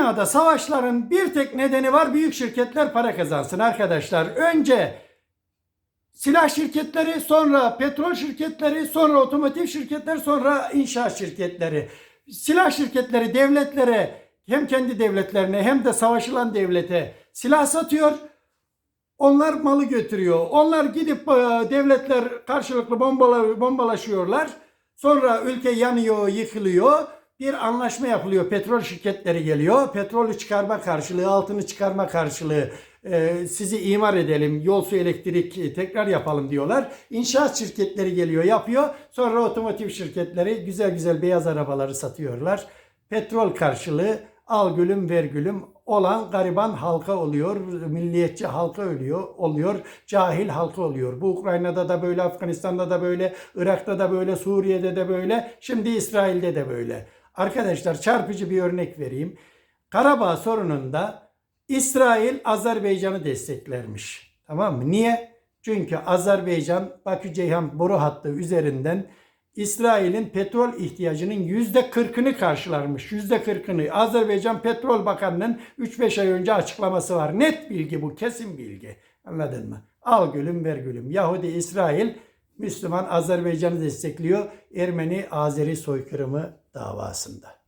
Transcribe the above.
Dünyada savaşların bir tek nedeni var. Büyük şirketler para kazansın arkadaşlar. Önce silah şirketleri, sonra petrol şirketleri, sonra otomotiv şirketler, sonra inşaat şirketleri. Silah şirketleri devletlere hem kendi devletlerine hem de savaşılan devlete silah satıyor. Onlar malı götürüyor. Onlar gidip e, devletler karşılıklı bombala, bombalaşıyorlar. Sonra ülke yanıyor, yıkılıyor. Bir anlaşma yapılıyor. Petrol şirketleri geliyor. Petrolü çıkarma karşılığı, altını çıkarma karşılığı e, sizi imar edelim, yol su elektrik e, tekrar yapalım diyorlar. İnşaat şirketleri geliyor, yapıyor. Sonra otomotiv şirketleri güzel güzel beyaz arabaları satıyorlar. Petrol karşılığı al gülüm ver gülüm olan gariban halka oluyor, milliyetçi halka ölüyor, oluyor, cahil halka oluyor. Bu Ukrayna'da da böyle, Afganistan'da da böyle, Irak'ta da böyle, Suriye'de de böyle, şimdi İsrail'de de böyle. Arkadaşlar çarpıcı bir örnek vereyim. Karabağ sorununda İsrail Azerbaycan'ı desteklermiş. Tamam mı? Niye? Çünkü Azerbaycan Bakü-Ceyhan boru hattı üzerinden İsrail'in petrol ihtiyacının yüzde kırkını karşılarmış. Yüzde kırkını. Azerbaycan Petrol Bakanı'nın 3-5 ay önce açıklaması var. Net bilgi bu. Kesin bilgi. Anladın mı? Al gülüm ver gülüm. Yahudi İsrail Müslüman Azerbaycan'ı destekliyor. Ermeni Azeri soykırımı davasında.